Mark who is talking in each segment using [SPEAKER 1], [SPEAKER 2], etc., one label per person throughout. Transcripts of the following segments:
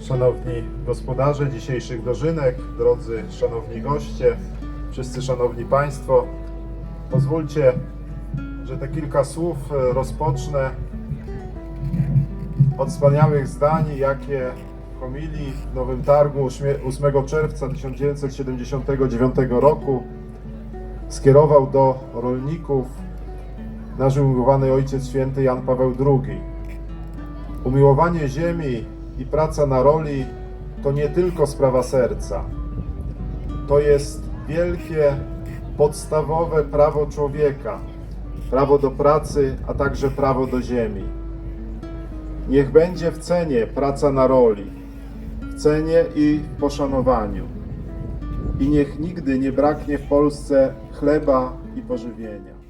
[SPEAKER 1] Szanowni gospodarze dzisiejszych dożynek, drodzy szanowni goście, wszyscy szanowni Państwo, pozwólcie, że te kilka słów e, rozpocznę od wspaniałych zdań, jakie w homilii w Nowym Targu 8 czerwca 1979 roku skierował do rolników nasz umiłowany Ojciec Święty Jan Paweł II. Umiłowanie ziemi i praca na roli to nie tylko sprawa serca. To jest wielkie, podstawowe prawo człowieka. Prawo do pracy, a także prawo do ziemi. Niech będzie w cenie praca na roli, w cenie i w poszanowaniu. I niech nigdy nie braknie w Polsce chleba i pożywienia.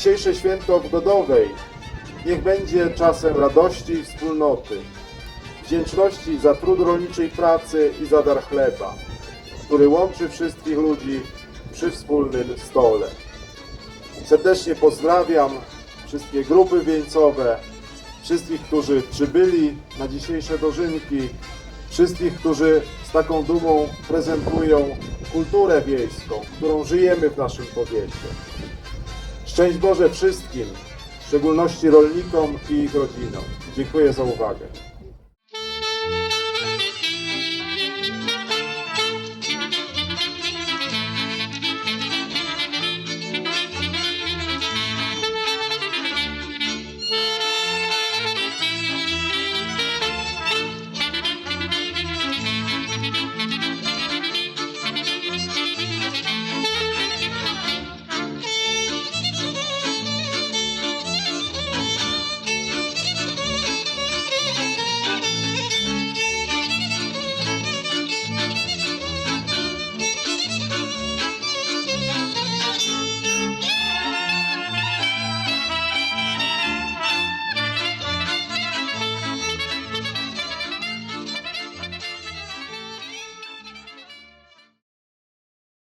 [SPEAKER 1] Dzisiejsze święto obgodowej niech będzie czasem radości i wspólnoty, wdzięczności za trud rolniczej pracy i za dar chleba, który łączy wszystkich ludzi przy wspólnym stole. Serdecznie pozdrawiam wszystkie grupy wieńcowe, wszystkich, którzy przybyli na dzisiejsze dożynki, wszystkich, którzy z taką dumą prezentują kulturę wiejską, którą żyjemy w naszym powiecie. Szczęść Boże wszystkim, w szczególności rolnikom i ich rodzinom. Dziękuję za uwagę.